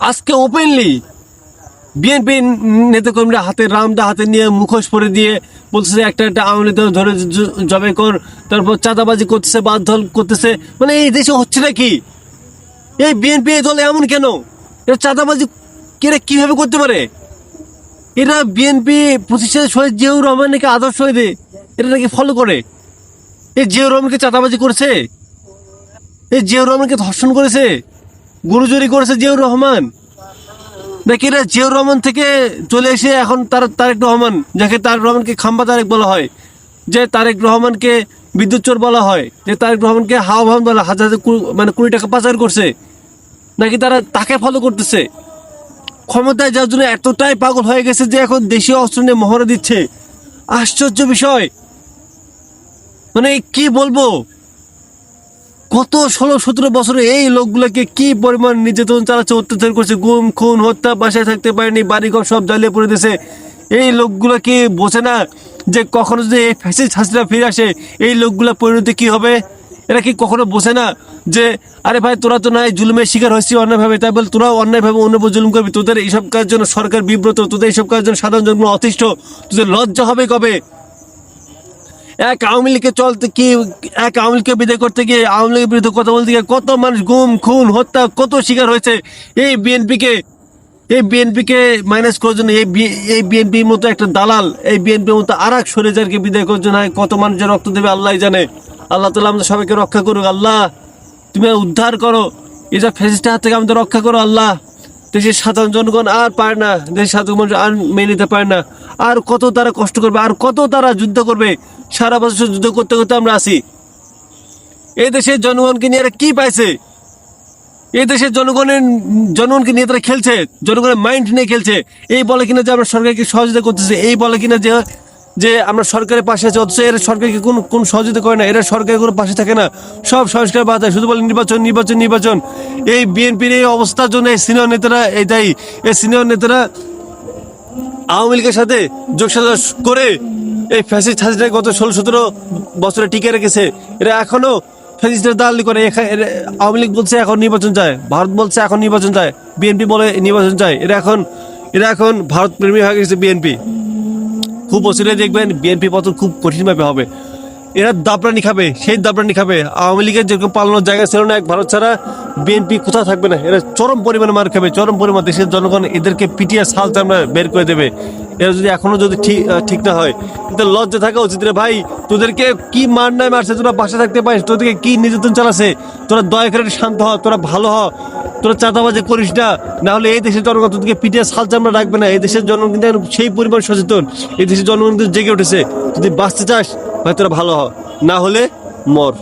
আজকে openly BNP নেতাকর্মীরা হাতে রামদা হাতে নিয়ে মুখোশ পরে দিয়ে বলতেছে, একটা একটা আওয়ামী লীগ ধরে জবে কর, তারপর চাঁদাবাজি করতেছে বাধ্যল করতেছে। মানে এই দেশে হচ্ছে না কি এই বিএনপি এই দল এমন কেন? এরা চাঁদাবাজি এরা কীভাবে করতে পারে? এরা বিএনপি প্রতিষ্ঠানের শহীদ জিয়াউর রহমান নাকি আদর্শ হয়ে দেয় এটা নাকি ফলো করে? এই জিয়াউর রহমানকে চাঁদাবাজি করেছে? এই জিয়াউর রহমানকে ধর্ষণ করেছে? গুরুজরি করেছে জিয়াউর রহমান। নাকি এরা জিয়াউর রহমান থেকে চলে এসে এখন তার তারেক রহমান, যাকে তারেক রহমানকে খাম্বা তারেক বলা হয়, যে তারেক রহমানকে বিদ্যুৎ চোর বলা হয়, যে তারেক রহমানকে হাওয়া ভান বলা হাজার হাজার মানে কুড়ি টাকা পাচার করছে, নাকি তারা তাকে ফলো করতেছে? ক্ষমতায় যার জন্য এতটাই পাগল হয়ে গেছে যে এখন দেশীয় অস্ত্র নিয়ে মহড়া দিচ্ছে। আশ্চর্য বিষয়। মানে কি বলব? কত ষোলো সতেরো বছরে এই লোকগুলোকে কি পরিমাণ নির্যাতন চালাচ্ছে, অত্যাচার করছে, গুম, খুন, হত্যা, বাসায় থাকতে পারেনি, বাড়িঘর সব জ্বালিয়ে পড়ে দিয়েছে। এই লোকগুলো কি বোঝে না যে কখনো যদি এই ফ্যাসিস্ট হাসিনা ফিরে আসে, এই লোকগুলো পরিণতি কি হবে? এরা কি কখনো বোঝে না যে, আরে ভাই, তোরা তো নাই, জুলুমের শিকার হয়েছি অন্যায়ভাবে, তাই বলে তোরাও অন্যায়ভাবে অন্য জুলুম করবি। তোদের এইসব কাজের জন্য সরকার বিব্রত, তোদের এইসব কাজের জন্য সাধারণ জনগণ অতিষ্ঠ, তোদের লজ্জা হবে কবে? এক আওয়ামী লীগকে চলতে কি, এক আওয়ামী লীগকে বিদায় করতে গিয়ে আওয়ামী লীগের বিরুদ্ধে কথা বলতে গিয়ে কত মানুষ গুম, খুন, হত্যা, কত শিকার হয়েছে এই বিএনপিকে? এই বিএনপিকে মাইনাস করার জন্য এই এই বিএনপির মতো একটা দালাল, এই বিএনপির মতো আর এক সরেজারকে বিদায় করার জন্য কত মানুষের রক্ত দেবে আল্লাহ জানে। আল্লাহ তালা আমাদের সবাইকে রক্ষা করুক, আল্লাহ। তুমি উদ্ধার করো। এই যে ফেসিস্টের হাত থেকে আমাদের রক্ষা করো, আল্লাহ। দেশের সাধারণ জনগণ আর পারে না, দেশের সাধারণ মানুষ আর মেনে নিতে পারে না। আর কত তারা কষ্ট করবে, আর কত তারা যুদ্ধ করবে সারা বছর যুদ্ধ করতে করতে আমরা আসি এই দেশের জনগণকে নিয়ে এরা কি পাইছে? এই দেশের জনগণের জনগণকে নিয়ে তারা খেলছে, জনগণের মাইন্ড নিয়ে খেলছে। এই বলে কিনা যে আমরা সরকারকে সহযোগিতা করতেছে, এই বলে কিনা যে যে আমরা সরকারের পাশে আছি, অথচ এরা সরকারকে কোন কোন সহযোগিতা করে না, এরা সরকারের কোনো পাশে থাকে না। সব সংস্কার বাধা শুধু বলে নির্বাচন নির্বাচন নির্বাচন। এই বিএনপির এই অবস্থার জন্য এই সিনিয়র নেতারা এই দায়ী। এই সিনিয়র নেতারা আওয়ামী লীগের সাথে যোগসাজশ করে এই ফ্যাসিস্ট হাসিনা গত ষোলো সতেরো বছরে টিকে রেখেছে। এরা এখনও ফ্যাসিস্টের দালালি করে আওয়ামী লীগ বলছে এখন নির্বাচন চায়, ভারত বলছে এখন নির্বাচন চায়, বিএনপি বলে নির্বাচন চায়। এরা এখন এরা এখন ভারত প্রেমী হয়ে গেছে বিএনপি। খুব বছরে দেখবেন বিএনপি পতন খুব কঠিনভাবে হবে। এরা দাবরানি খাবে, সেই দাবরানি খাবে। আওয়ামী লীগের যেরকম পালানোর জায়গা ছিল না এক ভারত ছাড়া, বিএনপি কোথাও থাকবে না। এরা চরম পরিমাণে মার খাবে, চরম পরিমাণ দেশের জনগণ এদেরকে পিটিয়ে সাল চামড়া বের করে দেবে। এরা যদি এখনও যদি ঠিক ঠিক না হয় কিন্তু লজ্জা থাকা উচিত রে ভাই। তোদেরকে কি মার নাই মারছে, তোরা বাসা থাকতে পারিস, তোদেরকে কি নির্যাতন চালাছে? তোরা দয়া করে শান্ত হ, তোরা ভালো হ। তোরা চাঁদাবাজি করিস না না হলে এই দেশের জনগণ তোদেরকে পিটিয়ে সাল চামড়া রাখবে না। এই দেশের জনগণ কিন্তু সেই পরিমাণ সচেতন। এই দেশের জনগণ কিন্তু জেগে উঠেছে। যদি বাঁচতে চাস, ভাই তোরা ভালো হ, না হলে মর।